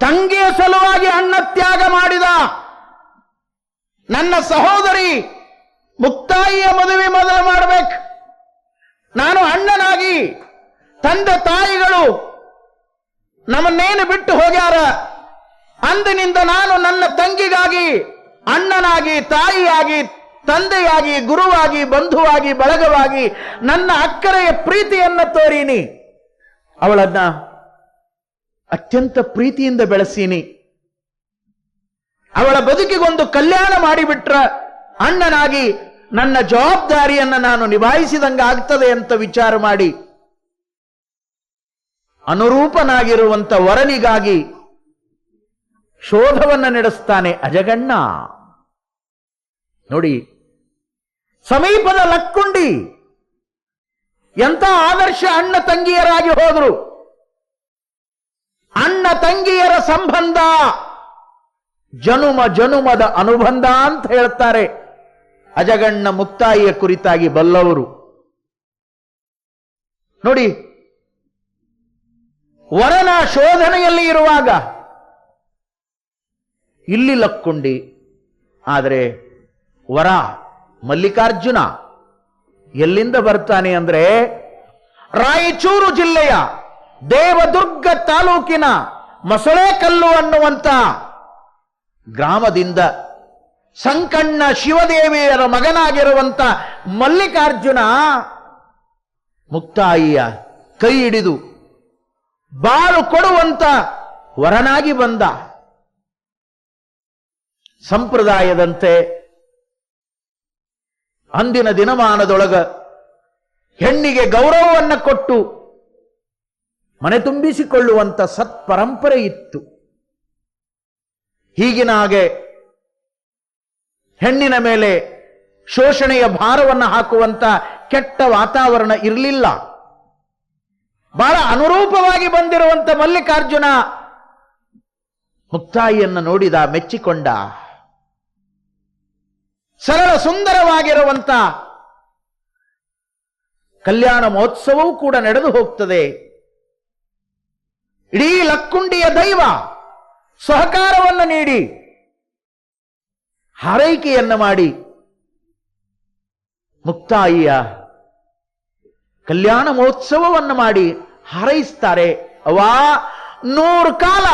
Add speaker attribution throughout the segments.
Speaker 1: ತಂಗಿಯ ಸಲುವಾಗಿ ಅಣ್ಣ ತ್ಯಾಗ ಮಾಡಿದ ನನ್ನ ಸಹೋದರಿ ಮುಕ್ತಾಯಿಯ ಮದುವೆ ಮೊದಲು ಮಾಡಬೇಕು. ನಾನು ಅಣ್ಣನಾಗಿ, ತಂದೆ ತಾಯಿಗಳು ನಮ್ಮನ್ನೇನು ಬಿಟ್ಟು ಹೋಗ್ಯಾರ? ಅಂದಿನಿಂದ ನಾನು ನನ್ನ ತಂಗಿಗಾಗಿ, ಅಣ್ಣನಾಗಿ, ತಾಯಿಯಾಗಿ, ತಂದೆಯಾಗಿ, ಗುರುವಾಗಿ, ಬಂಧುವಾಗಿ, ಬಳಗವಾಗಿ ನನ್ನ ಅಕ್ಕರೆಯ ಪ್ರೀತಿಯನ್ನ ತೋರೀನಿ. ಅವಳನ್ನ ಅತ್ಯಂತ ಪ್ರೀತಿಯಿಂದ ಬೆಳೆಸೀನಿ ಅವಳ ಬದುಕಿಗೊಂದು ಕಲ್ಯಾಣ ಮಾಡಿಬಿಟ್ರ ಅಣ್ಣನಾಗಿ ನನ್ನ ಜವಾಬ್ದಾರಿಯನ್ನ ನಾನು ನಿಭಾಯಿಸಿದಂಗ ಆಗ್ತದೆ ಅಂತ ವಿಚಾರ ಮಾಡಿ ಅನುರೂಪನಾಗಿರುವಂತ ವರನಿಗಾಗಿ ಶೋಧವನ್ನ ನಡೆಸ್ತಾನೆ ಅಜಗಣ್ಣ. ನೋಡಿ, ಸಮೀಪದ ಲಕ್ಕುಂಡಿ ಎಂತ ಆದರ್ಶ ಅಣ್ಣ ತಂಗಿಯರಾಗಿ ಹೋದ್ರು. ಅಣ್ಣ ತಂಗಿಯರ ಸಂಬಂಧ. ಜನುಮ ಜನುಮದ ಅನುಬಂಧ ಅಂತ ಹೇಳ್ತಾರೆ. ಅಜಗಣ್ಣ ಮುಕ್ತಾಯಿಯ ಕುರಿತಾಗಿ ಬಲ್ಲವರು. ನೋಡಿ, ವರನ ಶೋಧನೆಯಲ್ಲಿ ಇರುವಾಗ ಇಲ್ಲಿ ಲಕ್ಕುಂಡಿ, ಆದರೆ ವರ ಮಲ್ಲಿಕಾರ್ಜುನ ಎಲ್ಲಿಂದ ಬರ್ತಾನೆ ಅಂದ್ರೆ ರಾಯಚೂರು ಜಿಲ್ಲೆಯ ದೇವದುರ್ಗ ತಾಲೂಕಿನ ಮೊಸಳೆಕಲ್ಲು ಅನ್ನುವಂತ ಗ್ರಾಮದಿಂದ ಸಂಕಣ್ಣ ಶಿವದೇವಿಯರ ಮಗನಾಗಿರುವಂತ ಮಲ್ಲಿಕಾರ್ಜುನ ಮುಕ್ತಾಯಿಯ ಕೈ ಹಿಡಿದು ಬಾಳು ಕೊಡುವಂತ ವರನಾಗಿ ಬಂದ. ಸಂಪ್ರದಾಯದಂತೆ ಅಂದಿನ ದಿನಮಾನದೊಳಗ ಹೆಣ್ಣಿಗೆ ಗೌರವವನ್ನು ಕೊಟ್ಟು ಮನೆ ತುಂಬಿಸಿಕೊಳ್ಳುವಂತ ಸತ್ಪರಂಪರೆ ಇತ್ತು. ಹೀಗಿನ ಹಾಗೆ ಹೆಣ್ಣಿನ ಮೇಲೆ ಶೋಷಣೆಯ ಭಾರವನ್ನು ಹಾಕುವಂತ ಕೆಟ್ಟ ವಾತಾವರಣ ಇರಲಿಲ್ಲ. ಬಹಳ ಅನುರೂಪವಾಗಿ ಬಂದಿರುವಂತ ಮಲ್ಲಿಕಾರ್ಜುನ ಮುಕ್ತಾಯಿಯನ್ನು ನೋಡಿದ, ಮೆಚ್ಚಿಕೊಂಡ. ಸರಳ ಸುಂದರವಾಗಿರುವಂತ ಕಲ್ಯಾಣ ಮಹೋತ್ಸವವೂ ಕೂಡ ನಡೆದು ಹೋಗ್ತದೆ. ಇಡೀ ಲಕ್ಕುಂಡಿಯ ದೈವ ಸಹಕಾರವನ್ನು ನೀಡಿ ಹಾರೈಕೆಯನ್ನು ಮಾಡಿ ಮುಕ್ತಾಯಿಯ ಕಲ್ಯಾಣ ಮಹೋತ್ಸವವನ್ನು ಮಾಡಿ ಹಾರೈಸ್ತಾರೆ. ಅವಾ ನೂರು ಕಾಲ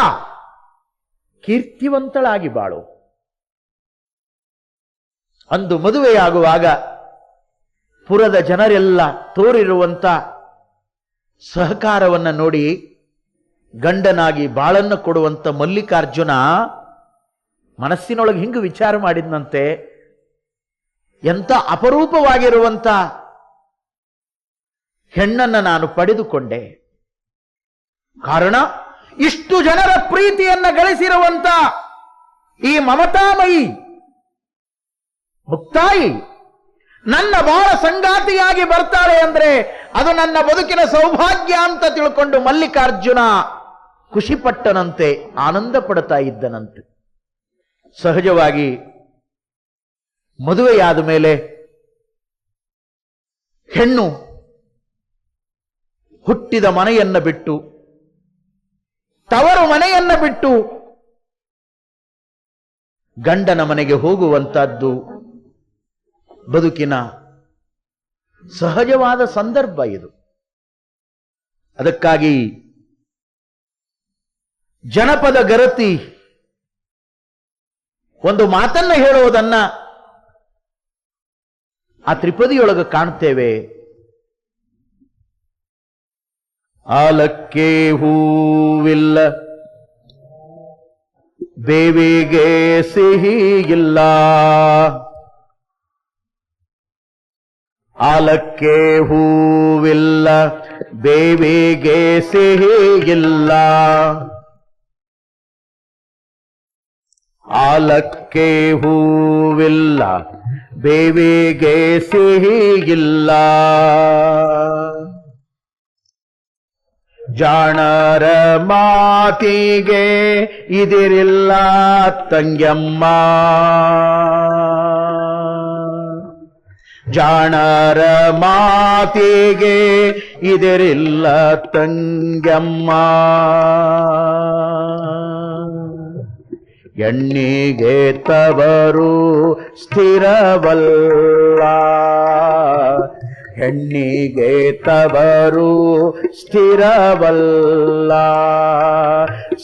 Speaker 1: ಕೀರ್ತಿವಂತಳಾಗಿ ಬಾಳು. ಅಂದು ಮದುವೆಯಾಗುವಾಗ ಪುರದ ಜನರೆಲ್ಲ ತೋರಿರುವಂತ ಸಹಕಾರವನ್ನು ನೋಡಿ ಗಂಡನಾಗಿ ಬಾಳನ್ನು ಕೊಡುವಂಥ ಮಲ್ಲಿಕಾರ್ಜುನ ಮನಸ್ಸಿನೊಳಗೆ ಹಿಂಗೆ ವಿಚಾರ ಮಾಡಿದ್ನಂತೆ. ಎಂತ ಅಪರೂಪವಾಗಿರುವಂತ ಹೆಣ್ಣನ್ನು ನಾನು ಪಡೆದುಕೊಂಡೆ. ಕಾರಣ, ಇಷ್ಟು ಜನರ ಪ್ರೀತಿಯನ್ನ ಗಳಿಸಿರುವಂತ ಈ ಮಮತಾಮಯಿ ಮುಕ್ತಾಯಿ ನನ್ನ ಬಾಳ ಸಂಗಾತಿಯಾಗಿ ಬರ್ತಾಳೆ ಅಂದ್ರೆ ಅದು ನನ್ನ ಬದುಕಿನ ಸೌಭಾಗ್ಯ ಅಂತ ತಿಳ್ಕೊಂಡು ಮಲ್ಲಿಕಾರ್ಜುನ ಖುಷಿಪಟ್ಟನಂತೆ ಆನಂದ ಪಡ್ತಾ ಇದ್ದನಂತೆ. ಸಹಜವಾಗಿ ಮದುವೆಯಾದ ಮೇಲೆ ಹೆಣ್ಣು ಹುಟ್ಟಿದ ಮನೆಯನ್ನ ಬಿಟ್ಟು, ತವರು ಮನೆಯನ್ನ ಬಿಟ್ಟು ಗಂಡನ ಮನೆಗೆ ಹೋಗುವಂತಹದ್ದು ಬದುಕಿನ ಸಹಜವಾದ ಸಂದರ್ಭ ಇದು. ಅದಕ್ಕಾಗಿ ಜನಪದ ಗರತಿ ಒಂದು ಮಾತನ್ನ ಹೇಳುವುದನ್ನ ಆ ತ್ರಿಪದಿಯೊಳಗೆ ಕಾಣ್ತೇವೆ ಆಲಕ್ಕೆ ಹೂವಿಲ್ಲ, ಬೇವಿಗೆ ಸಿಹಿ ಇಲ್ಲ ಆಲಕ್ಕೆ ಹೂವಿಲ್ಲ, ಬೇವಿಗೆ ಸಿಹಿ ಇಲ್ಲ ಆಲಕ್ಕೆ ಹೂವಿಲ್ಲ ಬೇವಿಗೆ ಸಿಹಿ ಇಲ್ಲ ಜಾಣರ ಮಾತಿಗೆ ಇದಿರಿಲ್ಲ ತಂಗ್ಯಮ್ಮ. ಜಾಣರ ಮಾತಿಗೆ ಇದಿರಿಲ್ಲ ತಂಗ್ಯಮ್ಮ. ಹೆಣ್ಣಿಗೆ ತವರು ಸ್ಥಿರವಲ್ಲ. ಹೆಣ್ಣಿಗೆ ತವರು ಸ್ಥಿರವಲ್ಲ.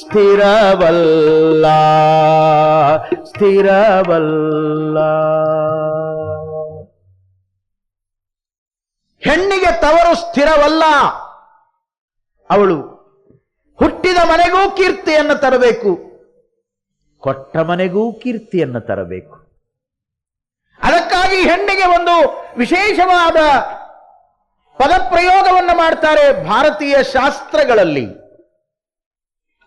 Speaker 1: ಸ್ಥಿರವಲ್ಲ. ಸ್ಥಿರವಲ್ಲ. ಹೆಣ್ಣಿಗೆ ತವರು ಸ್ಥಿರವಲ್ಲ. ಅವಳು ಹುಟ್ಟಿದ ಮನೆಗೂ ಕೀರ್ತಿಯನ್ನು ತರಬೇಕು. ಕೊಟ್ಟ ಮನೆಗೂ ಕೀರ್ತಿಯನ್ನು ತರಬೇಕು. ಅದಕ್ಕಾಗಿ ಹೆಣ್ಣಿಗೆ ಒಂದು ವಿಶೇಷವಾದ ಪದಪ್ರಯೋಗವನ್ನು ಮಾಡ್ತಾರೆ ಭಾರತೀಯ ಶಾಸ್ತ್ರಗಳಲ್ಲಿ.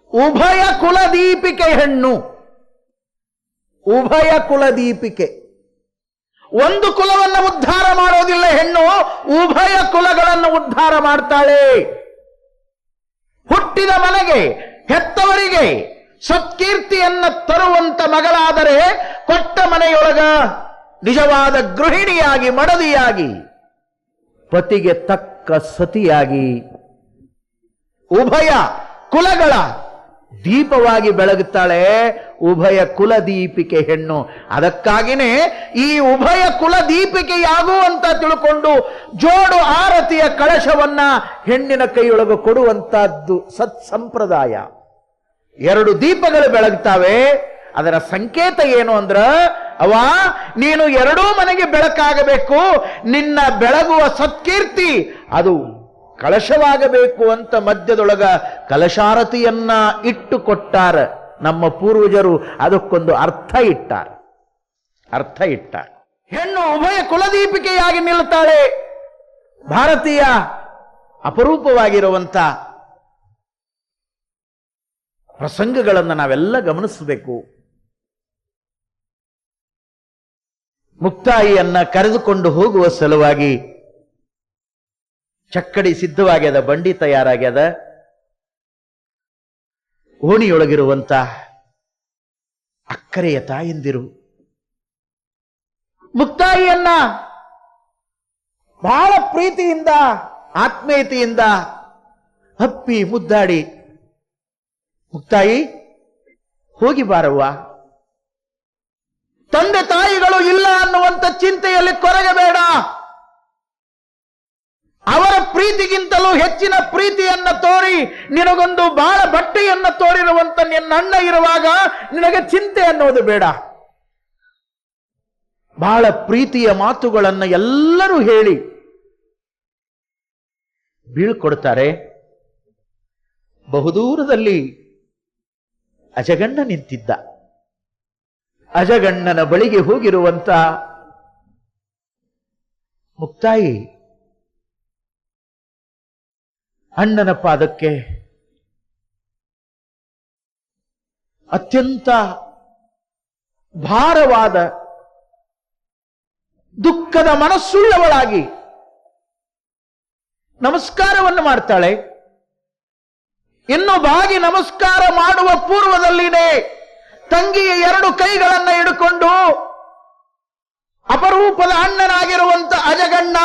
Speaker 1: ಉಭಯ ಕುಲದೀಪಿಕೆ ಹೆಣ್ಣು. ಉಭಯ ಕುಲದೀಪಿಕೆ. ಒಂದು ಕುಲವನ್ನು ಉದ್ಧಾರ ಮಾಡೋದಿಲ್ಲ ಹೆಣ್ಣು, ಉಭಯ ಕುಲಗಳನ್ನು ಉದ್ಧಾರ ಮಾಡ್ತಾಳೆ. ಹುಟ್ಟಿದ ಮನೆಗೆ, ಹೆತ್ತವರಿಗೆ ಸತ್ಕೀರ್ತಿಯನ್ನ ತರುವಂತ ಮಗಳಾದರೆ ಕೊಟ್ಟ ಮನೆಯೊಳಗ ನಿಜವಾದ ಗೃಹಿಣಿಯಾಗಿ, ಮಡದಿಯಾಗಿ, ಪತಿಗೆ ತಕ್ಕ ಸತಿಯಾಗಿ, ಉಭಯ ಕುಲಗಳ ದೀಪವಾಗಿ ಬೆಳಗುತ್ತಾಳೆ. ಉಭಯ ಕುಲ ದೀಪಿಕೆ ಹೆಣ್ಣು. ಅದಕ್ಕಾಗಿನೇ ಈ ಉಭಯ ಕುಲ ದೀಪಿಕೆಯಾಗು ಅಂತ ತಿಳ್ಕೊಂಡು ಜೋಡು ಆರತಿಯ ಕಳಶವನ್ನ ಹೆಣ್ಣಿನ ಕೈಯೊಳಗೆ ಕೊಡುವಂತಹದ್ದು ಸತ್ ಸಂಪ್ರದಾಯ ಎರಡು ದೀಪಗಳು ಬೆಳಗ್ತಾವೆ. ಅದರ ಸಂಕೇತ ಏನು ಅಂದ್ರ ಅವ ನೀನು ಎರಡೂ ಮನೆಗೆ ಬೆಳಕಾಗಬೇಕು. ನಿನ್ನ ಬೆಳಗುವ ಸತ್ಕೀರ್ತಿ, ಅದು ಕಳಶವಾಗಬೇಕು ಅಂತ ಮಧ್ಯದೊಳಗ ಕಲಶಾರತಿಯನ್ನ ಇಟ್ಟು ಕೊಟ್ಟಾರ ನಮ್ಮ ಪೂರ್ವಜರು. ಅದಕ್ಕೊಂದು ಅರ್ಥ ಇಟ್ಟಾರ. ಅರ್ಥ ಇಟ್ಟಾರ. ಹೆಣ್ಣು ಉಭಯ ಕುಲದೀಪಿಕೆಯಾಗಿ ನಿಲ್ತಾಳೆ ಭಾರತೀಯ ಅಪರೂಪವಾಗಿರುವಂತ ಪ್ರಸಂಗಗಳನ್ನು ನಾವೆಲ್ಲ ಗಮನಿಸಬೇಕು. ಮುಕ್ತಾಯಿಯನ್ನ ಕರೆದುಕೊಂಡು ಹೋಗುವ ಸಲುವಾಗಿ ಚಕ್ಕಡಿ ಸಿದ್ಧವಾಗ್ಯದ ಬಂಡಿ ತಯಾರಾಗ್ಯದ ಓಣಿಯೊಳಗಿರುವಂತ ಅಕ್ಕರೆಯ ತಾಯಂದಿರು. ಮುಕ್ತಾಯಿಯನ್ನ ಬಹಳ ಪ್ರೀತಿಯಿಂದ, ಆತ್ಮೀಯತೆಯಿಂದ ಹಪ್ಪಿ ಮುದ್ದಾಡಿ ಮುಕ್ತಾಯಿ, ಹೋಗಿ ಬಾರವ್ವ. ತಂದೆ ತಾಯಿಗಳು ಇಲ್ಲ ಅನ್ನುವಂತ ಚಿಂತೆಯಲ್ಲಿ ಕೊರಗಬೇಡ ಅವರ ಪ್ರೀತಿಗಿಂತಲೂ ಹೆಚ್ಚಿನ ಪ್ರೀತಿಯನ್ನ ತೋರಿ, ನಿನಗೊಂದು ಬಾಳ ಬಟ್ಟೆಯನ್ನ ತೋರಿರುವಂತ ನಿನ್ನ ಅಣ್ಣ ಇರುವಾಗ ನಿನಗೆ ಚಿಂತೆ ಅನ್ನೋದು ಬೇಡ. ಬಹಳ ಪ್ರೀತಿಯ ಮಾತುಗಳನ್ನು ಎಲ್ಲರೂ ಹೇಳಿ ಬೀಳ್ಕೊಡ್ತಾರೆ. ಬಹುದೂರದಲ್ಲಿ ಅಜಗಣ್ಣ ನಿಂತಿದ್ದ. ಅಜಗಣ್ಣನ ಬಳಿಗೆ ಹೋಗಿರುವಂತ ಮುಕ್ತಾಯಿ ಅಣ್ಣನ ಪಾದಕ್ಕೆ ಅತ್ಯಂತ ಭಾರವಾದ ದುಃಖದ ಮನಸ್ಸುಳ್ಳವಳಾಗಿ ನಮಸ್ಕಾರವನ್ನು ಮಾಡ್ತಾಳೆ. ಇನ್ನು ಬಾಗಿ ನಮಸ್ಕಾರ ಮಾಡುವ ಪೂರ್ವದಲ್ಲಿನೇ ತಂಗಿಯ ಎರಡು ಕೈಗಳನ್ನ ಹಿಡ್ಕೊಂಡು ಅಪರೂಪದ ಅಣ್ಣನಾಗಿರುವಂತ ಅಜಗಣ್ಣ,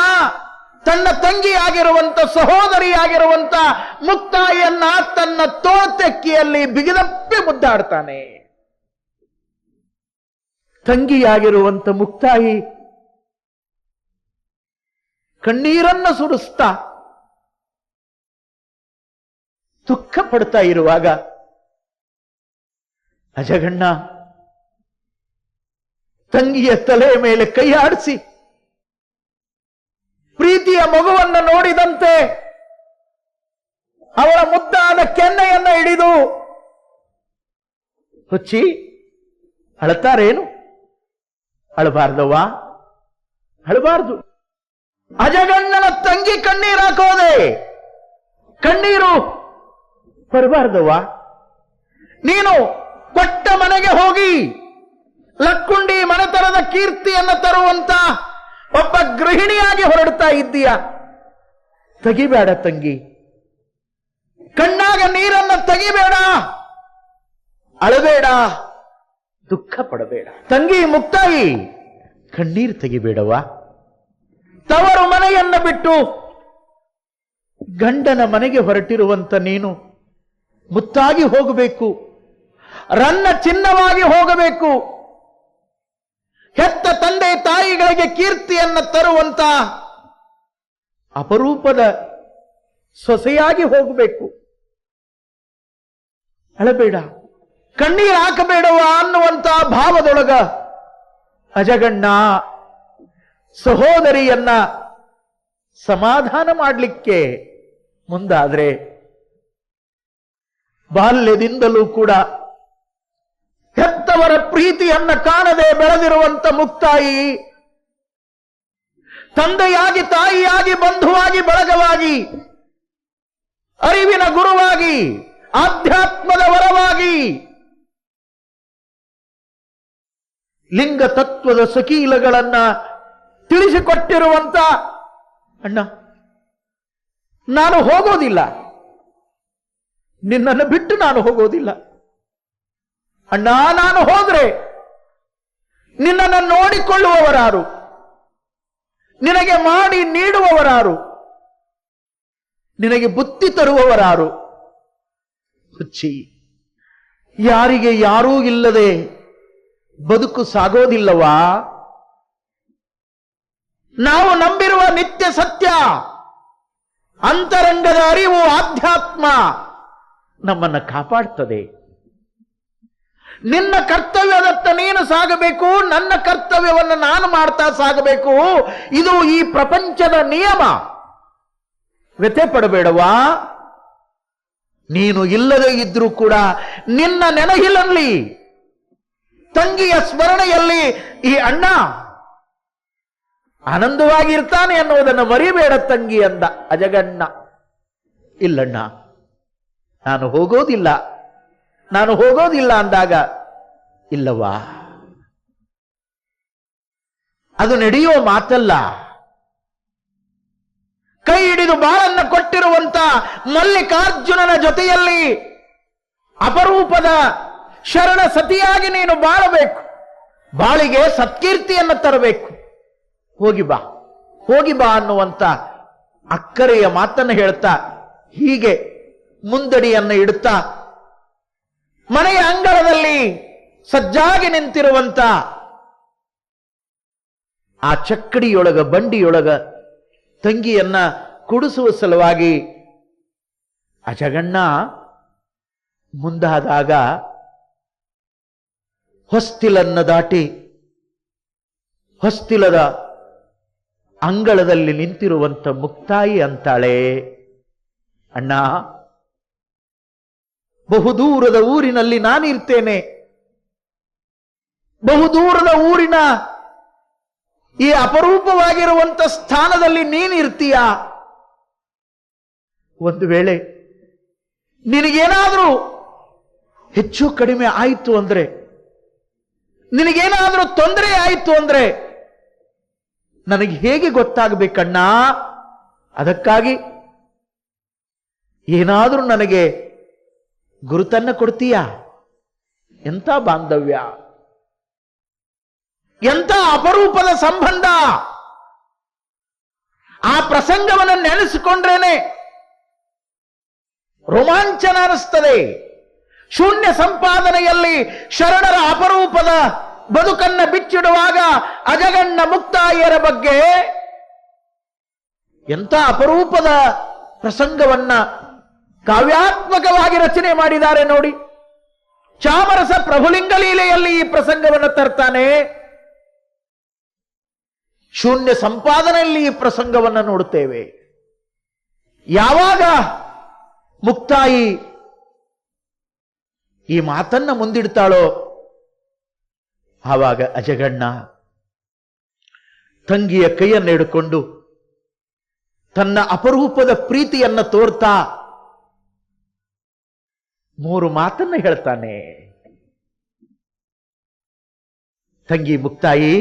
Speaker 1: ತನ್ನ ತಂಗಿಯಾಗಿರುವಂತ ಸಹೋದರಿಯಾಗಿರುವಂತ ಮುಕ್ತಾಯಿಯನ್ನ ತನ್ನ ತೋಳ್ತೆಕ್ಕಿಯಲ್ಲಿ ಬಿಗಿದಪ್ಪಿ ಮುದ್ದಾಡ್ತಾನೆ. ತಂಗಿಯಾಗಿರುವಂತ ಮುಕ್ತಾಯಿ ಕಣ್ಣೀರನ್ನ ಸುರಿಸ್ತಾ ದುಃಖ ಪಡ್ತಾ ಇರುವಾಗ, ಅಜಗಣ್ಣ ತಂಗಿಯ ತಲೆಯ ಮೇಲೆ ಕೈ ಆಡಿಸಿ, ಪ್ರೀತಿಯ ಮಗುವನ್ನು ನೋಡಿದಂತೆ ಅವಳ ಮುದ್ದಾದ ಕೆನ್ನೆಯನ್ನು ಹಿಡಿದು ಹುಚ್ಚಿ, ಅಳತಾರೇನು? ಅಳಬಾರ್ದವ್ವ? ಅಳಬಾರ್ದು. ಅಜಗಣ್ಣನ ತಂಗಿ ಕಣ್ಣೀರು ಹಾಕೋದೆ, ಕಣ್ಣೀರು ಬರಬಾರ್ದವ್ವ. ನೀನು ಕೊಟ್ಟ ಮನೆಗೆ ಹೋಗಿ ಲಕ್ಕುಂಡಿ ಮನೆತನದ ಕೀರ್ತಿಯನ್ನು ತರುವಂತ ಒಬ್ಬ ಗೃಹಿಣಿಯಾಗಿ ಹೊರಡ್ತಾ ಇದ್ದೀಯ. ತೆಗಿಬೇಡ ತಂಗಿ. ಕಣ್ಣಾಗ ನೀರನ್ನ ತೆಗಿಬೇಡ. ಅಳಬೇಡ. ದುಃಖ ಪಡಬೇಡ. ತಂಗಿ ಮುಕ್ತಾಯಿ, ಕಣ್ಣೀರು ತೆಗಿಬೇಡವ ತವರು ಮನೆಯನ್ನ ಬಿಟ್ಟು ಗಂಡನ ಮನೆಗೆ ಹೊರಟಿರುವಂತ ನೀನು ಮುತ್ತಾಗಿ ಹೋಗಬೇಕು. ರನ್ನ ಚಿನ್ನವಾಗಿ ಹೋಗಬೇಕು. ಹೆತ್ತ ತಂದೆ ತಾಯಿಗಳಿಗೆ ಕೀರ್ತಿಯನ್ನು ತರುವಂತ ಅಪರೂಪದ ಸೊಸೆಯಾಗಿ ಹೋಗಬೇಕು. ಅಳಬೇಡ. ಕಣ್ಣೀರು ಹಾಕಬೇಡವ ಅನ್ನುವಂತ ಭಾವದೊಳಗ ಅಜಗಣ್ಣ ಸಹೋದರಿಯನ್ನ ಸಮಾಧಾನ ಮಾಡಲಿಕ್ಕೆ ಮುಂದಾದ್ರೆ ಬಾಲ್ಯದಿಂದಲೂ ಕೂಡ ಹೆತ್ತವರ ಪ್ರೀತಿಯನ್ನ ಕಾಣದೆ ಬೆಳೆದಿರುವಂತ ಮುಕ್ತಾಯಿ, ತಂದೆಯಾಗಿ, ತಾಯಿಯಾಗಿ, ಬಂಧುವಾಗಿ, ಬಳಗವಾಗಿ, ಅರಿವಿನ ಗುರುವಾಗಿ, ಆಧ್ಯಾತ್ಮದ ವರವಾಗಿ, ಲಿಂಗ ತತ್ವದ ಸಕೀಲಗಳನ್ನ ತಿಳಿಸಿಕೊಟ್ಟಿರುವಂತ ಅಣ್ಣ, ನಾನು ಹೋಗೋದಿಲ್ಲ. ನಿನ್ನನ್ನು ಬಿಟ್ಟು ನಾನು ಹೋಗೋದಿಲ್ಲ. ಅಣ್ಣ, ನಾನು ಹೋದ್ರೆ ನಿನ್ನನ್ನು ನೋಡಿಕೊಳ್ಳುವವರಾರು, ನಿನಗೆ ಮಾಡಿ ನೀಡುವವರಾರು, ನಿನಗೆ ಬುತ್ತಿ ತರುವವರಾರು. ಹುಚ್ಚಿ, ಯಾರಿಗೆ ಯಾರೂ ಇಲ್ಲದೆ ಬದುಕು ಸಾಗೋದಿಲ್ಲವಾ? ನಾವು ನಂಬಿರುವ ನಿತ್ಯ ಸತ್ಯ, ಅಂತರಂಗದ ಅರಿವು ಆಧ್ಯಾತ್ಮ. ನಮ್ಮನ್ನ ಕಾಪಾಡ್ತದೆ. ನಿನ್ನ ಕರ್ತವ್ಯದತ್ತ ನೀನು ಸಾಗಬೇಕು, ನನ್ನ ಕರ್ತವ್ಯವನ್ನು ನಾನು ಮಾಡ್ತಾ ಸಾಗಬೇಕು. ಇದು ಈ ಪ್ರಪಂಚದ ನಿಯಮ. ವ್ಯಥೆ ಪಡಬೇಡವಾ ನೀನು ಇಲ್ಲದೆ ಇದ್ರೂ ಕೂಡ ನಿನ್ನ ನೆನಹಿಲಲ್ಲಿ ತಂಗಿಯ ಸ್ಮರಣೆಯಲ್ಲಿ ಈ ಅಣ್ಣ ಆನಂದವಾಗಿರ್ತಾನೆ ಅನ್ನುವುದನ್ನು ಮರಿಬೇಡ ತಂಗಿ ಅಂದ ಅಜಗಣ್ಣ. ಇಲ್ಲಣ್ಣ. ನಾನು ಹೋಗೋದಿಲ್ಲ. ನಾನು ಹೋಗೋದಿಲ್ಲ ಅಂದಾಗ ಇಲ್ಲವಾ ಅದು ನಡೆಯುವ ಮಾತಲ್ಲ. ಕೈ ಹಿಡಿದು ಬಾಳನ್ನು ಕೊಟ್ಟಿರುವಂತ ಮಲ್ಲಿಕಾರ್ಜುನನ ಜೊತೆಯಲ್ಲಿ ಅಪರೂಪದ ಶರಣ ಸತಿಯಾಗಿ ನೀನು ಬಾಳಬೇಕು. ಬಾಳಿಗೆ ಸತ್ಕೀರ್ತಿಯನ್ನು ತರಬೇಕು. ಹೋಗಿ ಬಾ. ಹೋಗಿ ಬಾ ಅನ್ನುವಂತ ಅಕ್ಕರೆಯ ಮಾತನ್ನು ಹೇಳ್ತಾ ಹೀಗೆ ಮುಂದಡಿಯನ್ನ ಇಡುತ್ತಾ, ಮನೆಯ ಅಂಗಳದಲ್ಲಿ ಸಜ್ಜಾಗಿ ನಿಂತಿರುವಂತ ಆ ಚಕ್ಕಡಿಯೊಳಗ, ಬಂಡಿಯೊಳಗ ತಂಗಿಯನ್ನ ಕುಡಿಸುವ ಸಲುವಾಗಿ ಅಜಗಣ್ಣ ಮುಂದಾದಾಗ ಹೊಸ್ತಿಲನ್ನ ದಾಟಿ ಹೊಸ್ತಿಲದ ಅಂಗಳದಲ್ಲಿ ನಿಂತಿರುವಂತ ಮುಕ್ತಾಯಿ ಅಂತಾಳೆ. ಅಣ್ಣ ಬಹುದೂರದ ಊರಿನಲ್ಲಿ ನಾನಿರ್ತೇನೆ. ಬಹುದೂರದ ಊರಿನ ಈ ಅಪರೂಪವಾಗಿರುವಂತ ಸ್ಥಾನದಲ್ಲಿ ನೀನಿರ್ತೀಯ? ಒಂದು ವೇಳೆ ನಿನಗೇನಾದರೂ ಹೆಚ್ಚು ಕಡಿಮೆ ಆಯಿತು ಅಂದರೆ, ನಿನಗೇನಾದರೂ ತೊಂದರೆ ಆಯಿತು ಅಂದರೆ ನನಗೆ ಹೇಗೆ ಗೊತ್ತಾಗಬೇಕಣ್ಣ? ಅದಕ್ಕಾಗಿ ಏನಾದರೂ ನನಗೆ ಗುರುತನ್ನ ಕೊಡ್ತೀಯಾ? ಎಂಥ ಬಾಂಧವ್ಯ? ಎಂಥ ಅಪರೂಪದ ಸಂಬಂಧ? ಆ ಪ್ರಸಂಗವನ್ನು ನೆನೆಸಿಕೊಂಡ್ರೇನೆ ರೋಮಾಂಚನ ಅನಿಸ್ತದೆ ಶೂನ್ಯ ಸಂಪಾದನೆಯಲ್ಲಿ ಶರಣರ ಅಪರೂಪದ ಬದುಕನ್ನ ಬಿಚ್ಚಿಡುವಾಗ ಅಜಗಣ್ಣ ಮುಕ್ತಾಯರ ಬಗ್ಗೆ ಎಂಥ ಅಪರೂಪದ ಪ್ರಸಂಗವನ್ನ ಕಾವ್ಯಾತ್ಮಕವಾಗಿ ರಚನೆ ಮಾಡಿದ್ದಾರೆ ನೋಡಿ. ಚಾಮರಸ ಪ್ರಭುಲಿಂಗ ಲೀಲೆಯಲ್ಲಿ ಈ ಪ್ರಸಂಗವನ್ನು ತರ್ತಾನೆ. ಶೂನ್ಯ ಸಂಪಾದನೆಯಲ್ಲಿ ಈ ಪ್ರಸಂಗವನ್ನು ನೋಡುತ್ತೇವೆ. ಯಾವಾಗ ಮುಕ್ತಾಯಿ ಈ ಮಾತನ್ನ ಮುಂದಿಡ್ತಾಳೋ? ಆವಾಗ ಅಜಗಣ್ಣ ತಂಗಿಯ ಕೈಯನ್ನು ಹಿಡ್ಕೊಂಡು ತನ್ನ ಅಪರೂಪದ ಪ್ರೀತಿಯನ್ನ ತೋರ್ತಾ ಮೂರು ಮಾತನ್ನು ಹೇಳ್ತಾನೆ. ತಂಗಿ ಮುಕ್ತಾಯಿ,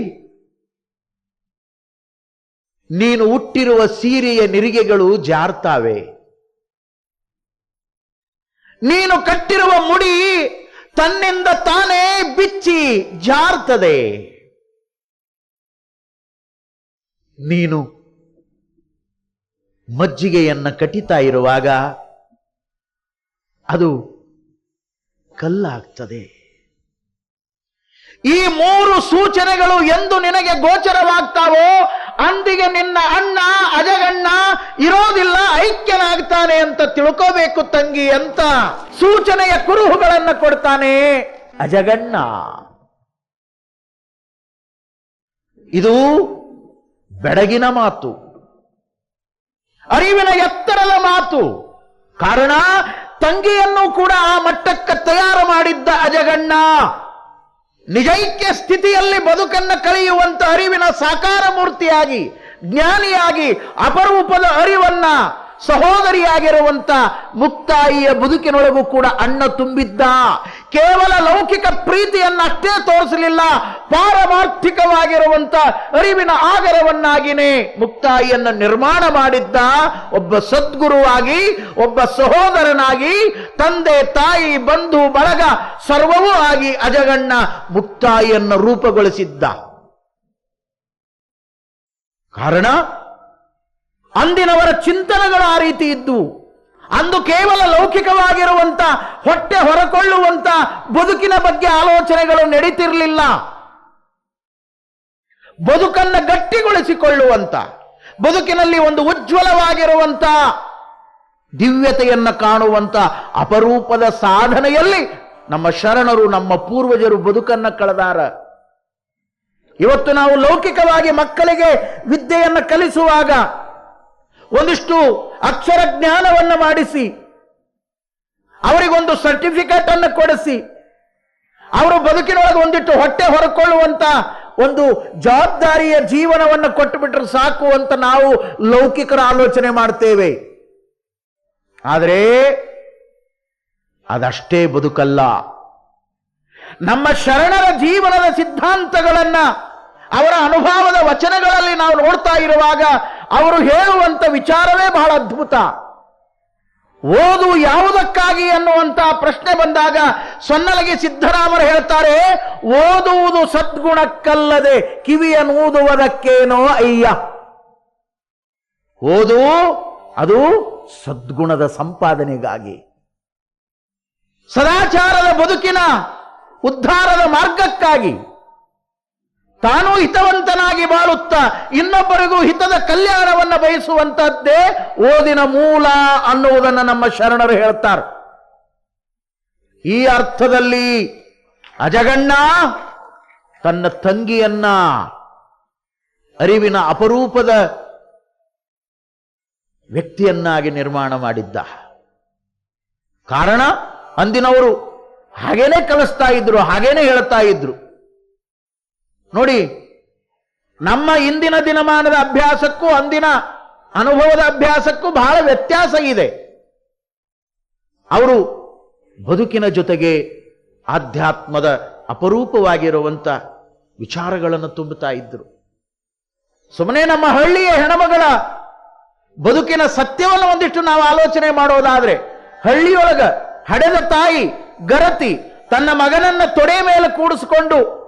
Speaker 1: ನೀನು ಹುಟ್ಟಿರುವ ಸೀರೆಯ ನಿರಿಗೆಗಳು ಜಾರ್ತಾವೆ. ನೀನು ಕಟ್ಟಿರುವ ಮುಡಿ ತನ್ನಿಂದ ತಾನೇ ಬಿಚ್ಚಿ ಜಾರ್ತದೆ. ನೀನು ಮಜ್ಜಿಗೆಯನ್ನು ಕಟ್ಟಿತಾ ಇರುವಾಗ ಅದು ಕಲ್ಲಾಗ್ತದೆ. ಈ ಮೂರು ಸೂಚನೆಗಳು ಎಂದು ನಿನಗೆ ಗೋಚರವಾಗ್ತಾವೋ, ಅಂದಿಗೆ ನಿನ್ನ ಅಣ್ಣ, ಅಜಗಣ್ಣ ಇರೋದಿಲ್ಲ, ಐಕ್ಯನಾಗ್ತಾನೆ ಅಂತ ತಿಳ್ಕೋಬೇಕು ತಂಗಿ ಅಂತ ಸೂಚನೆಯ ಕುರುಹುಗಳನ್ನು ಕೊಡ್ತಾನೆ ಅಜಗಣ್ಣ. ಇದು ಬೆಡಗಿನ ಮಾತು. ಅರಿವಿನ ಎತ್ತರದ ಮಾತು. ಕಾರಣ ತಂಗಿಯನ್ನು ಕೂಡ ಆ ಮಟ್ಟಕ್ಕೆ ತಯಾರು ಮಾಡಿದ್ದ ಅಜಗಣ್ಣ, ನಿಜೈಕ್ಯ ಸ್ಥಿತಿಯಲ್ಲಿ ಬದುಕನ್ನ ಕಳೆಯುವಂತ ಅರಿವಿನ ಸಾಕಾರ ಮೂರ್ತಿಯಾಗಿ ಜ್ಞಾನಿಯಾಗಿ, ಅಪರೂಪದ ಅರಿವನ್ನ ಸಹೋದರಿಯಾಗಿರುವಂತ ಮುಕ್ತಾಯಿಯ ಬದುಕಿನೊಳಗೂ ಕೂಡ ಅಣ್ಣ ತುಂಬಿದ್ದ. ಕೇವಲ ಲೌಕಿಕ ಪ್ರೀತಿಯನ್ನಷ್ಟೇ ತೋರಿಸಲಿಲ್ಲ, ಪಾರಮಾರ್ಥಿಕವಾಗಿರುವಂತ ಅರಿವಿನ ಆಗರವನ್ನಾಗಿನೇ ಮುಕ್ತಾಯಿಯನ್ನ ನಿರ್ಮಾಣ ಮಾಡಿದ್ದ. ಒಬ್ಬ ಸದ್ಗುರುವಾಗಿ, ಒಬ್ಬ ಸಹೋದರನಾಗಿ, ತಂದೆ, ತಾಯಿ, ಬಂಧು, ಬಳಗ ಸರ್ವವೂ ಆಗಿ ಅಜಗಣ್ಣ ಮುಕ್ತಾಯಿಯನ್ನು ರೂಪುಗೊಳಿಸಿದ್ದ. ಕಾರಣ? ಅಂದಿನವರ ಚಿಂತನೆಗಳು ಆ ರೀತಿ ಇದ್ದು, ಅಂದು ಕೇವಲ ಲೌಕಿಕವಾಗಿರುವಂತ, ಹೊಟ್ಟೆ ಹೊರಕೊಳ್ಳುವಂತ ಬದುಕಿನ ಬಗ್ಗೆ ಆಲೋಚನೆಗಳು ನಡೀತಿರಲಿಲ್ಲ. ಬದುಕನ್ನ ಗಟ್ಟಿಗೊಳಿಸಿಕೊಳ್ಳುವಂತ, ಬದುಕಿನಲ್ಲಿ ಒಂದು ಉಜ್ವಲವಾಗಿರುವಂತ, ದಿವ್ಯತೆಯನ್ನು ಕಾಣುವಂತ ಅಪರೂಪದ ಸಾಧನೆಯಲ್ಲಿ ನಮ್ಮ ಶರಣರು, ನಮ್ಮ ಪೂರ್ವಜರು ಬದುಕನ್ನು ಕಳೆದಾರ. ಇವತ್ತು ನಾವು ಲೌಕಿಕವಾಗಿ ಮಕ್ಕಳಿಗೆ ವಿದ್ಯೆಯನ್ನು ಕಲಿಸುವಾಗ ಒಂದಿಷ್ಟು ಅಕ್ಷರ ಜ್ಞಾನವನ್ನ ಮಾಡಿಸಿ, ಅವರಿಗೊಂದು ಸರ್ಟಿಫಿಕೇಟ್ ಅನ್ನು ಕೊಡಿಸಿ, ಅವರು ಬದುಕಿನೊಳಗೆ ಒಂದಿಟ್ಟು ಹೊಟ್ಟೆ ಹೊರಕೊಳ್ಳುವಂತ ಒಂದು ಜವಾಬ್ದಾರಿಯ ಜೀವನವನ್ನು ಕೊಟ್ಟು ಸಾಕು ಅಂತ ನಾವು ಲೌಕಿಕರ ಆಲೋಚನೆ ಮಾಡ್ತೇವೆ. ಆದರೆ ಅದಷ್ಟೇ ಬದುಕಲ್ಲ. ನಮ್ಮ ಶರಣರ ಜೀವನದ ಸಿದ್ಧಾಂತಗಳನ್ನ, ಅವರ ಅನುಭವದ ವಚನಗಳಲ್ಲಿ ನಾವು ನೋಡ್ತಾ ಇರುವಾಗ ಅವರು ಹೇಳುವಂತ ವಿಚಾರವೇ ಬಹಳ ಅದ್ಭುತ. ಓದು ಯಾವುದಕ್ಕಾಗಿ ಅನ್ನುವಂತ ಪ್ರಶ್ನೆ ಬಂದಾಗ ಸೊನ್ನಲಗಿ ಸಿದ್ದರಾಮರು ಹೇಳ್ತಾರೆ, ಓದುವುದು ಸದ್ಗುಣಕ್ಕಲ್ಲದೆ ಕಿವಿಯನ್ನೂದುವುದಕ್ಕೇನೋ ಅಯ್ಯ. ಓದು ಅದು ಸದ್ಗುಣದ ಸಂಪಾದನೆಗಾಗಿ. ಸದಾಚಾರದ ಬದುಕಿನ ಉದ್ಧಾರದ ಮಾರ್ಗಕ್ಕಾಗಿ. ತಾನು ಹಿತವಂತನಾಗಿ ಬಾಳುತ್ತಾ ಇನ್ನೊಬ್ಬರಿಗೂ ಹಿತದ ಕಲ್ಯಾಣವನ್ನು ಬಯಸುವಂತದ್ದೇ ಓದಿನ ಮೂಲ ಅನ್ನುವುದನ್ನು ನಮ್ಮ ಶರಣರು ಹೇಳ್ತಾರೆ. ಈ ಅರ್ಥದಲ್ಲಿ ಅಜಗಣ್ಣ ತನ್ನ ತಂಗಿಯನ್ನ ಅರಿವಿನ ಅಪರೂಪದ ವ್ಯಕ್ತಿಯನ್ನಾಗಿ ನಿರ್ಮಾಣ ಮಾಡಿದ್ದ. ಕಾರಣ ಅಂದಿನವರು ಹಾಗೇನೆ ಕಲಿಸ್ತಾ ಇದ್ರು, ಹಾಗೇನೆ ಹೇಳ್ತಾ ಇದ್ರು. ನೋಡಿ, ನಮ್ಮ ಇಂದಿನ ದಿನಮಾನದ ಅಭ್ಯಾಸಕ್ಕೂ ಅಂದಿನ ಅನುಭವದ ಅಭ್ಯಾಸಕ್ಕೂ ಬಹಳ ವ್ಯತ್ಯಾಸ ಇದೆ. ಅವರು ಬದುಕಿನ ಜೊತೆಗೆ ಆಧ್ಯಾತ್ಮದ ಅಪರೂಪವಾಗಿರುವಂತ ವಿಚಾರಗಳನ್ನು ತುಂಬುತ್ತಾ ಇದ್ರು. ಸುಮ್ಮನೆ ನಮ್ಮ ಹಳ್ಳಿಯ ಹೆಣಮಗಳ ಬದುಕಿನ ಸತ್ಯವನ್ನು ಒಂದಿಷ್ಟು ನಾವು ಆಲೋಚನೆ ಮಾಡೋದಾದ್ರೆ, ಹಳ್ಳಿಯೊಳಗ ಹಡೆದ ತಾಯಿ ಗರತಿ ತನ್ನ ಮಗನನ್ನ ತೊಡೆ ಮೇಲೆ ಕೂಡಿಸಿಕೊಂಡು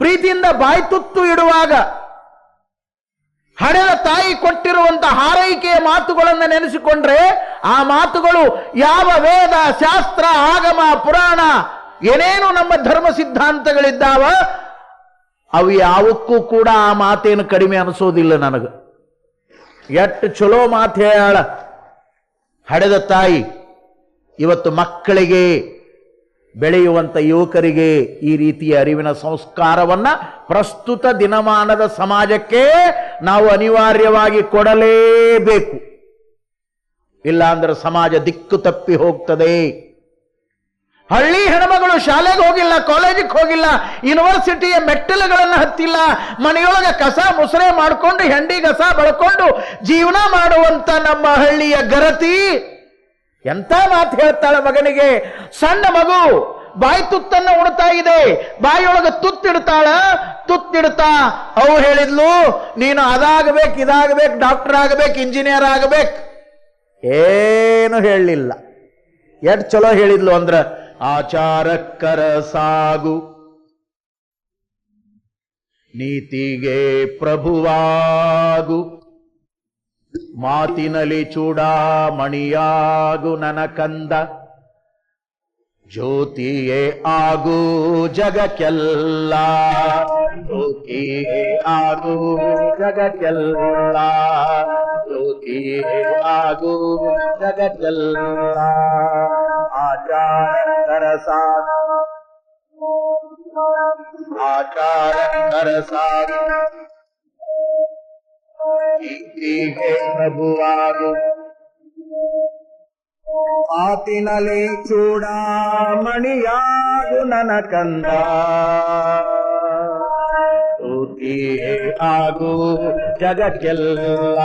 Speaker 1: ಪ್ರೀತಿಯಿಂದ ಬಾಯಿ ತುತ್ತು ಇಡುವಾಗ ಹಡೆದ ತಾಯಿ ಕೊಟ್ಟಿರುವಂತ ಹಾರೈಕೆಯ ಮಾತುಗಳನ್ನು ನೆನೆಸಿಕೊಂಡ್ರೆ ಆ ಮಾತುಗಳು ಯಾವ ವೇದ, ಶಾಸ್ತ್ರ, ಆಗಮ, ಪುರಾಣ, ಏನೇನು ನಮ್ಮ ಧರ್ಮ ಸಿದ್ಧಾಂತಗಳಿದ್ದಾವ, ಅವು ಯಾವಕ್ಕೂ ಕೂಡ ಆ ಮಾತೇನು ಕಡಿಮೆ ಅನಿಸೋದಿಲ್ಲ ನನಗೆ. ಎಷ್ಟು ಚಲೋ ಮಾತು ಹೇಳ ಹಡೆದ ತಾಯಿ, ಇವತ್ತು ಮಕ್ಕಳಿಗೆ ಬೆಳೆಯುವಂತ ಯುವಕರಿಗೆ ಈ ರೀತಿಯ ಅರಿವಿನ ಸಂಸ್ಕಾರವನ್ನ ಪ್ರಸ್ತುತ ದಿನಮಾನದ ಸಮಾಜಕ್ಕೆ ನಾವು ಅನಿವಾರ್ಯವಾಗಿ ಕೊಡಲೇಬೇಕು. ಇಲ್ಲಾಂದ್ರೆ ಸಮಾಜ ದಿಕ್ಕು ತಪ್ಪಿ ಹೋಗ್ತದೆ. ಹಳ್ಳಿ ಹೆಣ್ಮಗಳು ಶಾಲೆಗೆ ಹೋಗಿಲ್ಲ, ಕಾಲೇಜಿಗೆ ಹೋಗಿಲ್ಲ, ಯೂನಿವರ್ಸಿಟಿಯ ಮೆಟ್ಟಿಲುಗಳನ್ನು ಹತ್ತಿಲ್ಲ, ಮನೆಯೊಳಗೆ ಕಸ ಮುಸರೆ ಮಾಡಿಕೊಂಡು, ಹೆಂಡಿ ಕಸ ಬಳ್ಕೊಂಡು ಜೀವನ ಮಾಡುವಂತ ನಮ್ಮ ಹಳ್ಳಿಯ ಗರತಿ. ಎಂತ ಮಾತು ಹೇಳ್ತಾಳೆ ಮಗನಿಗೆ? ಸಣ್ಣ ಮಗು, ಬಾಯಿ ತುತ್ತನ್ನು ಉಣ್ತಾ ಇದೆ. ಬಾಯಿಯೊಳಗೆ ತುತ್ತಿಡ್ತಾಳ, ತುತ್ತಿಡ್ತಾ, ಅವು ಹೇಳಿದ್ಲು, ನೀನು ಅದಾಗಬೇಕು, ಇದಾಗಬೇಕು, ಡಾಕ್ಟರ್ ಆಗಬೇಕು, ಇಂಜಿನಿಯರ್ ಆಗಬೇಕು. ಏನು ಹೇಳಲಿಲ್ಲ. ಎಷ್ಟು ಚಲೋ ಹೇಳಿದ್ಲು ಅಂದ್ರ, ಆಚಾರಕ್ಕರ ಸಾಗು. ನೀತಿಗೆ ಪ್ರಭುವಾಗು. ಮಾತಿನಲ್ಲಿ ಚೂಡಾಮಣಿಯಾಗು ನನ ಕಂದ ಜ್ಯೋತಿಯೇ ಆಗು ಜಗಕ್ಕೆಲ್ಲ. ಜ್ಯೋತಿಯೇ ಆಗು ಜಗಕ್ಕೆಲ್ಲ. ಜ್ಯೋತಿಯೇ ಆಗು ಜಗಕ್ಕೆಲ್ಲ. ಆಚಾರ ಆಚಾರ ಹೀಗೆ ಪ್ರಭುವಾಗು ಮಾತಿನಲ್ಲಿ ಚೂಡಾಮಣಿಯಾಗು ನನ ಕಂದ. ಸ್ತುತಿಯೇ ಆಗು ಜಗಕ್ಕೆಲ್ಲ.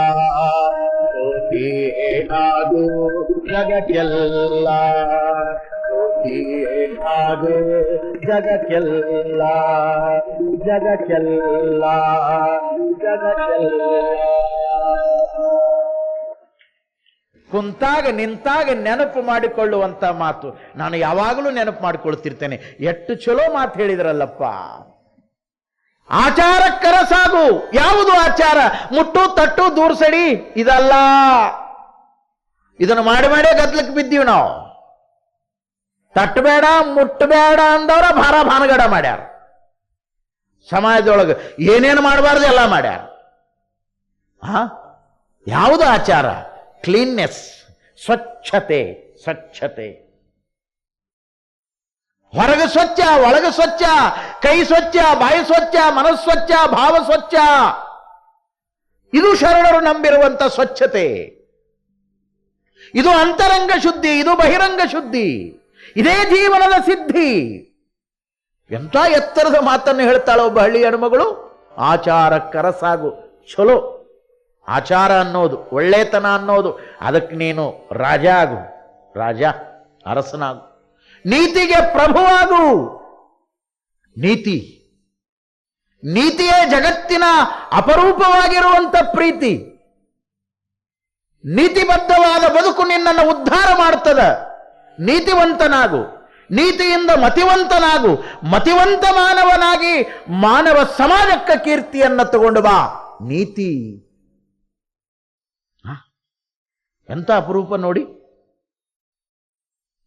Speaker 1: ಸ್ತುತಿಯೇ ಆಗು ಜಗಕ್ಕೆಲ್ಲ. ಸ್ತುತಿಯೇ ಆಗು ಜಗಕ್ಕೆಲ್ಲ. ಜಗಕ್ಕೆಲ್ಲ. ಜಗಕ್ಕೆಲ್ಲ ಕುಂತಾಗ ನಿಂತಾಗ ನೆನಪು ಮಾಡಿಕೊಳ್ಳುವಂತ ಮಾತು. ನಾನು ಯಾವಾಗಲೂ ನೆನಪು ಮಾಡಿಕೊಳ್ತಿರ್ತೇನೆ. ಎಷ್ಟು ಚಲೋ ಮಾತು ಹೇಳಿದ್ರಲ್ಲಪ್ಪ. ಆಚಾರಕ್ಕರ ಸಾಗು. ಯಾವುದು ಆಚಾರ? ಮುಟ್ಟು, ತಟ್ಟು ದೂರ ಸಡಿ ಇದಲ್ಲ. ಇದನ್ನು ಮಾಡಿ ಮಾಡೇ ಗದ್ಲಕ್ಕೆ ಬಿದ್ದೀವಿ ನಾವು. ತಟ್ಟಬೇಡ, ಮುಟ್ಟಬೇಡ ಅಂದವ್ರ ಭಾರ ಭಾನಗಡ ಮಾಡ್ಯಾರ. ಸಮಾಜದೊಳಗೆ ಏನೇನು ಮಾಡಬಾರ್ದು ಎಲ್ಲ ಮಾಡ್ಯಾರ. ಹಾ? ಯಾವುದು ಆಚಾರ? ಕ್ಲೀನ್ನೆಸ್ ಸ್ವಚ್ಛತೆ ಸ್ವಚ್ಛತೆ. ಹೊರಗೆ ಸ್ವಚ್ಛ, ಒಳಗೆ ಸ್ವಚ್ಛ, ಕೈ ಸ್ವಚ್ಛ, ಬಾಯಿ ಸ್ವಚ್ಛ ಮನಸ್ವಚ್ಛ ಭಾವ ಸ್ವಚ್ಛ. ಇದು ಶರಣರು ನಂಬಿರುವಂತ ಸ್ವಚ್ಛತೆ. ಇದು ಅಂತರಂಗ ಶುದ್ಧಿ, ಇದು ಬಹಿರಂಗ ಶುದ್ಧಿ. ಇದೇ ಜೀವನದ ಸಿದ್ಧಿ. ಎಂಥ ಎತ್ತರದ ಮಾತನ್ನು ಹೇಳ್ತಾಳೆ ಒಬ್ಬ ಹಳ್ಳಿ ಹೆಣ್ಮಗಳು? ಆಚಾರ ಕರಸಾಗು. ಚಲೋ ಆಚಾರ ಅನ್ನೋದು, ಒಳ್ಳೆತನ ಅನ್ನೋದು. ಅದಕ್ಕೆ ನೀನು ರಾಜ ಆಗು. ರಾಜ, ಅರಸನಾಗು. ನೀತಿಗೆ ಪ್ರಭುವಾಗು. ನೀತಿ. ನೀತಿಯೇ ಜಗತ್ತಿನ ಅಪರೂಪವಾಗಿರುವಂಥ ಪ್ರೀತಿ. ನೀತಿಬದ್ಧವಾದ ಬದುಕು ನಿನ್ನನ್ನು ಉದ್ಧಾರ ಮಾಡ್ತದ. ನೀತಿವಂತನಾಗು. ನೀತಿಯಿಂದ ಮತಿವಂತನಾಗು ಮತಿವಂತ ಮಾನವನಾಗಿ ಮಾನವ ಸಮಾಜಕ್ಕೆ ಕೀರ್ತಿಯನ್ನ ತಗೊಂಡು ಬಾ. ನೀತಿ. ಎಂಥ ಎಂತ ಅಪರೂಪ ನೋಡಿ.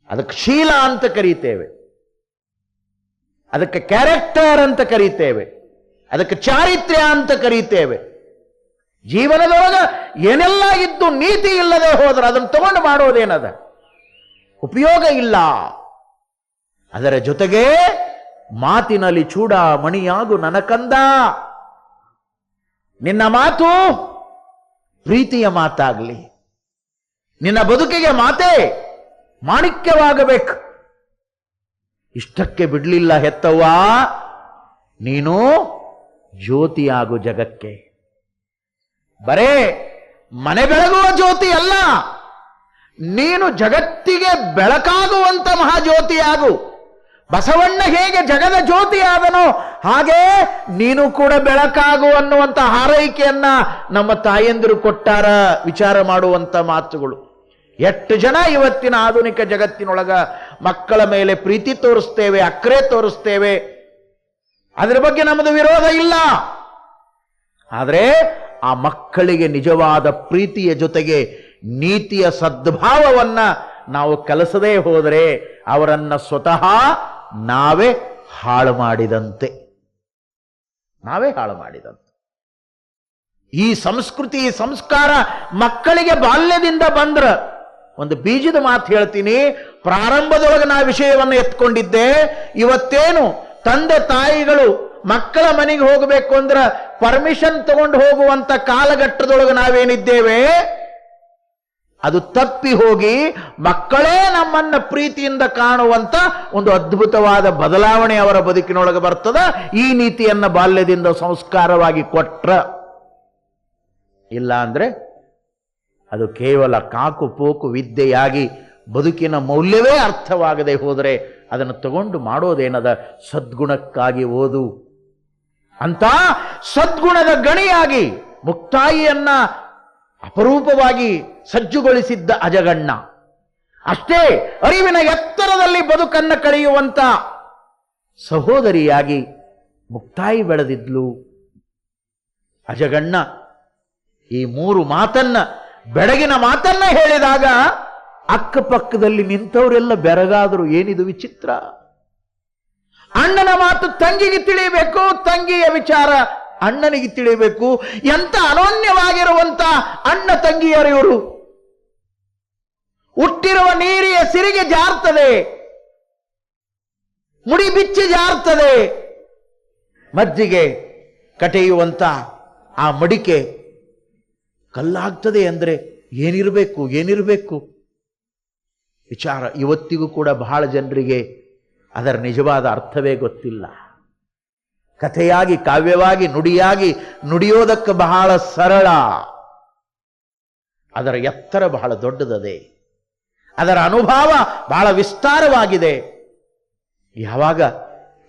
Speaker 1: ಅದಕ್ಕೆ ಶೀಲ ಅಂತ ಕರೀತೇವೆ. ಅದಕ್ಕೆ ಕ್ಯಾರೆಕ್ಟರ್ ಅಂತ ಕರೀತೇವೆ. ಅದಕ್ಕೆ ಚಾರಿತ್ರ್ಯ ಅಂತ ಕರೀತೇವೆ. ಜೀವನದೊಳಗ ಏನೆಲ್ಲ ಇದ್ದು ನೀತಿ ಇಲ್ಲದೆ ಹೋದ್ರೆ ಅದನ್ನು ತಗೊಂಡು ಮಾಡೋದೇನದ? ಉಪಯೋಗ ಇಲ್ಲ. ಅದರ ಜೊತೆಗೆ ಮಾತಿನಲ್ಲಿ ಚೂಡ ಮಣಿಯಾಗು ನನಕಂದ. ನಿನ್ನ ಮಾತು ಪ್ರೀತಿಯ ಮಾತಾಗಲಿ. ನಿನ್ನ ಬದುಕಿಗೆ ಮಾತೆ ಮಾಣಿಕ್ಯವಾಗಬೇಕು. ಇಷ್ಟಕ್ಕೆ ಬಿಡಲಿಲ್ಲ ಹೆತ್ತವ್ವ. ನೀನು ಜ್ಯೋತಿಯಾಗು ಜಗಕ್ಕೆ. ಬರೇ, ಮನೆ ಬೆಳಗುವ ಜ್ಯೋತಿ ಅಲ್ಲ. ನೀನು ಜಗತ್ತಿಗೆ ಬೆಳಕಾಗುವಂತ ಮಹಾಜ್ಯೋತಿಯಾಗು. ಬಸವಣ್ಣ ಹೇಗೆ ಜಗದ ಜ್ಯೋತಿ ಆದನೋ ಹಾಗೆ ನೀನು ಕೂಡ ಬೆಳಕಾಗು ಅನ್ನುವಂತ ಹಾರೈಕೆಯನ್ನ ನಮ್ಮ ತಾಯಂದಿರು ಕೊಟ್ಟಾರ ವಿಚಾರ ಮಾಡುವಂತ ಮಾತುಗಳು. ಎಷ್ಟು ಜನ ಇವತ್ತಿನ ಆಧುನಿಕ ಜಗತ್ತಿನೊಳಗ ಮಕ್ಕಳ ಮೇಲೆ ಪ್ರೀತಿ ತೋರಿಸ್ತೇವೆ ಅಕ್ರೆ ತೋರಿಸ್ತೇವೆ. ಅದರ ಬಗ್ಗೆ ನಮ್ಮದು ವಿರೋಧ ಇಲ್ಲ. ಆದರೆ ಆ ಮಕ್ಕಳಿಗೆ ನಿಜವಾದ ಪ್ರೀತಿಯ ಜೊತೆಗೆ ನೀತಿಯ ಸದ್ಭಾವವನ್ನ ನಾವು ಕಲಿಸದೇ ಹೋದರೆ ಅವರನ್ನ ಸ್ವತಃ ನಾವೇ ಹಾಳು ಮಾಡಿದಂತೆ. ನಾವೇ ಹಾಳು ಮಾಡಿದಂತೆ. ಈ ಸಂಸ್ಕೃತಿ, ಈ ಸಂಸ್ಕಾರ ಮಕ್ಕಳಿಗೆ ಬಾಲ್ಯದಿಂದ ಬಂದ್ರ ಒಂದು ಬೀಜದ ಮಾತು ಹೇಳ್ತೀನಿ. ಪ್ರಾರಂಭದೊಳಗೆ ನಾ ವಿಷಯವನ್ನು ಎತ್ಕೊಂಡಿದ್ದೆ. ಇವತ್ತೇನು ತಂದೆ ತಾಯಿಗಳು ಮಕ್ಕಳ ಮನೆಗೆ ಹೋಗಬೇಕು ಅಂದ್ರ ಪರ್ಮಿಷನ್ ತಗೊಂಡು ಹೋಗುವಂತ ಕಾಲಘಟ್ಟದೊಳಗೆ ನಾವೇನಿದ್ದೇವೆ? ಅದು ತಪ್ಪಿ ಹೋಗಿ ಮಕ್ಕಳೇ ನಮ್ಮನ್ನ ಪ್ರೀತಿಯಿಂದ ಕಾಣುವಂತ ಒಂದು ಅದ್ಭುತವಾದ ಬದಲಾವಣೆ ಅವರ ಬದುಕಿನೊಳಗೆ ಬರ್ತದ. ಈ ನೀತಿಯನ್ನ ಬಾಲ್ಯದಿಂದ ಸಂಸ್ಕಾರವಾಗಿ ಕೊಟ್ರ. ಇಲ್ಲ ಅಂದ್ರೆ ಅದು ಕೇವಲ ಕಾಕು ಪೋಕು ವಿದ್ಯೆಯಾಗಿ ಬದುಕಿನ ಮೌಲ್ಯವೇ ಅರ್ಥವಾಗದೆ ಹೋದರೆ ಅದನ್ನು ತಗೊಂಡು ಮಾಡೋದೇನದ? ಸದ್ಗುಣಕ್ಕಾಗಿ ಓದು. ಅಂತ ಸದ್ಗುಣದ ಗಣಿಯಾಗಿ ಮುಕ್ತಾಯಿಯನ್ನ ಅಪರೂಪವಾಗಿ ಸಜ್ಜುಗೊಳಿಸಿದ್ದ ಅಜಗಣ್ಣ. ಅಷ್ಟೇ ಅರಿವಿನ ಎತ್ತರದಲ್ಲಿ ಬದುಕನ್ನ ಕಳೆಯುವಂತ ಸಹೋದರಿಯಾಗಿ ಮುಕ್ತಾಯಿ ಬೆಳೆದಿದ್ಲು ಅಜಗಣ್ಣ. ಈ ಮೂರು ಮಾತನ್ನ ಬೆಳಗಿನ ಮಾತನ್ನ ಹೇಳಿದಾಗ ಅಕ್ಕಪಕ್ಕದಲ್ಲಿ ನಿಂತವರೆಲ್ಲ ಬೆರಗಾದರು ಏನಿದು ವಿಚಿತ್ರ? ಅಣ್ಣನ ಮಾತು ತಂಗಿಗೆ ತಿಳಿಯಬೇಕು, ತಂಗಿಯ ವಿಚಾರ ಅಣ್ಣನಿಗೆ ತಿಳಿಯಬೇಕು. ಎಂತ ಅನೋನ್ಯವಾಗಿರುವಂತ ಅಣ್ಣ ತಂಗಿಯರು ಇವರು. ಹುಟ್ಟಿರುವ ನೀರಿಯ ಸಿರಿಗೆ ಜಾರ್ತದೆ. ಮುಡಿ ಬಿಚ್ಚಿ ಜಾರ್ತದೆ. ಮಜ್ಜಿಗೆ ಕಟೆಯುವಂತ ಆ ಮಡಿಕೆ ಕಲ್ಲಾಗ್ತದೆ ಅಂದ್ರೆ ಏನಿರಬೇಕು ಏನಿರಬೇಕು? ವಿಚಾರ ಇವತ್ತಿಗೂ ಕೂಡ ಬಹಳ ಜನರಿಗೆ ಅದರ ನಿಜವಾದ ಅರ್ಥವೇ ಗೊತ್ತಿಲ್ಲ. ಕಥೆಯಾಗಿ, ಕಾವ್ಯವಾಗಿ, ನುಡಿಯಾಗಿ ನುಡಿಯೋದಕ್ಕೆ ಬಹಳ ಸರಳ. ಅದರ ಎತ್ತರ ಬಹಳ ದೊಡ್ಡದದೆ. ಅದರ ಅನುಭವ ಬಹಳ ವಿಸ್ತಾರವಾಗಿದೆ. ಯಾವಾಗ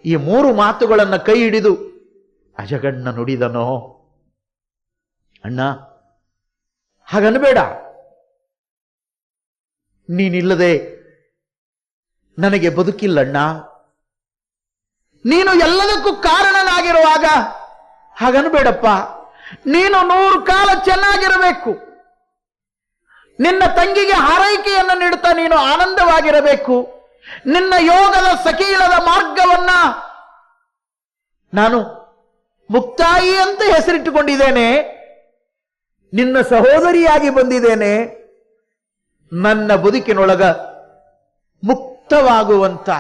Speaker 1: ಈ ಮೂರು ಮಾತುಗಳನ್ನು ಕೈ ಹಿಡಿದು, ಅಜಗಣ್ಣ ನುಡಿದನೋ? ಅಣ್ಣ, ಹಾಗನ್ಬೇಡ. ನೀನಿಲ್ಲದೆ ನನಗೆ ಬದುಕಿಲ್ಲಣ್ಣ. ನೀನು ಎಲ್ಲದಕ್ಕೂ ಕಾರಣನಾಗಿರುವಾಗ ಹಾಗನ್ಬೇಡಪ್ಪ ನೀನು ನೂರು ಕಾಲ ಚೆನ್ನಾಗಿರಬೇಕು. ನಿನ್ನ ತಂಗಿಗೆ ಹಾರೈಕೆಯನ್ನು ನೀಡುತ್ತಾ ನೀನು ಆನಂದವಾಗಿರಬೇಕು. ನಿನ್ನ ಯೋಗದ ಸಕೀಲದ ಮಾರ್ಗವನ್ನ ನಾನು ಮುಕ್ತಾಯಿ ಅಂತ ಹೆಸರಿಟ್ಟುಕೊಂಡಿದ್ದೇನೆ. ನಿನ್ನ ಸಹೋದರಿಯಾಗಿ ಬಂದಿದ್ದೇನೆ. ನನ್ನ ಬದುಕಿನೊಳಗ ಮುಕ್ತವಾಗುವಂತ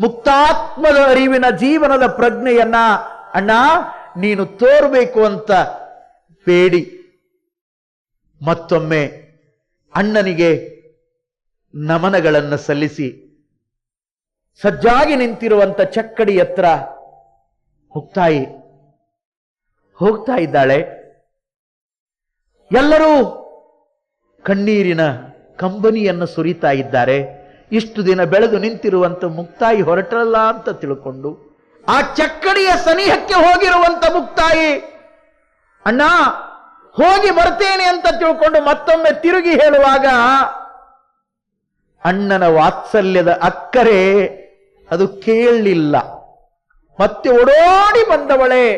Speaker 1: ಮುಕ್ತಾತ್ಮದ ಅರಿವಿನ ಜೀವನದ ಪ್ರಜ್ಞೆಯನ್ನ, ಅಣ್ಣ, ನೀನು ತೋರ್ಬೇಕು ಅಂತ ಬೇಡಿ. ಮತ್ತೊಮ್ಮೆ ಅಣ್ಣನಿಗೆ ನಮನಗಳನ್ನು ಸಲ್ಲಿಸಿ. ಸಜ್ಜಾಗಿ ನಿಂತಿರುವಂತ ಚಕ್ಕಡಿ ಹತ್ರ ಹೋಗ್ತಾಯಿ ಹೋಗ್ತಾ ಇದ್ದಾಳೆ. ಎಲ್ಲರೂ ಕಣ್ಣೀರಿನ ಕಂಬನಿಯನ್ನು ಸುರಿತಾ ಇದ್ದಾರೆ. ಇಷ್ಟು ದಿನ ಬೆಳೆದು ನಿಂತಿರುವಂತ ಮುಕ್ತಾಯಿ ಹೊರಟಲ್ಲ ಅಂತ ತಿಳ್ಕೊಂಡು, ಆ ಚಕ್ಕಡಿಯ ಸನಿಹಕ್ಕೆ ಹೋಗಿರುವಂತ ಮುಕ್ತಾಯಿ, ಅಣ್ಣ, ಹೋಗಿ ಬರ್ತೇನೆ ಅಂತ ತಿಳ್ಕೊಂಡು ಮತ್ತೊಮ್ಮೆ ತಿರುಗಿ ಹೇಳುವಾಗ, ಅಣ್ಣನ ವಾತ್ಸಲ್ಯದ ಅಕ್ಕರೆ ಅದು ಕೇಳಲಿಲ್ಲ. ಮತ್ತೆ ಓಡೋಡಿ ಬಂದವಳೆ.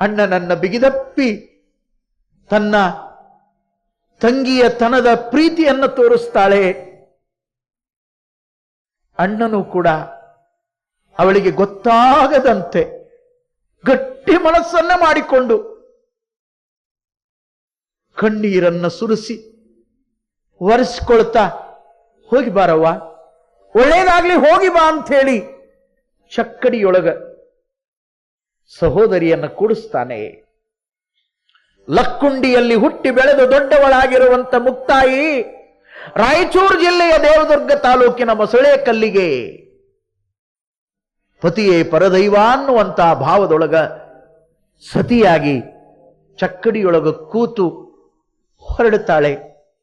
Speaker 1: ಅಣ್ಣನನ್ನ ಬಿಗಿದಪ್ಪಿ ತನ್ನ ತಂಗಿಯ ತನದ ಪ್ರೀತಿಯನ್ನು ತೋರಿಸ್ತಾಳೆ. ಅಣ್ಣನು ಕೂಡ ಅವಳಿಗೆ ಗೊತ್ತಾಗದಂತೆ ಗಟ್ಟಿ ಮನಸ್ಸನ್ನ ಮಾಡಿಕೊಂಡು ಕಣ್ಣೀರನ್ನ ಸುರಿಸಿ ಒರೆಸ್ಕೊಳ್ತಾ, ಹೋಗಿ ಬಾರವ್ವ, ಒಳ್ಳೇದಾಗ್ಲಿ ಹೋಗಿ ಬಾ ಅಂತ ಹೇಳಿ ಚಕ್ಕಡಿಯೊಳಗ ಸಹೋದರಿಯನ್ನ ಕೂಡಿಸ್ತಾನೆ. ಲಕ್ಕುಂಡಿಯಲ್ಲಿ ಹುಟ್ಟಿ ಬೆಳೆದು ದೊಡ್ಡವಳಾಗಿರುವಂತ ಮುಕ್ತಾಯಿ ರಾಯಚೂರು ಜಿಲ್ಲೆಯ ದೇವದುರ್ಗ ತಾಲೂಕಿನ ಮೊಸಳೆ ಕಲ್ಲಿಗೆ ಪತಿಯೇ ಪರದೈವ ಅನ್ನುವಂತಹ ಭಾವದೊಳಗ ಸತಿಯಾಗಿ ಚಕ್ಕಡಿಯೊಳಗ ಕೂತು ಹೊರಡುತ್ತಾಳೆ.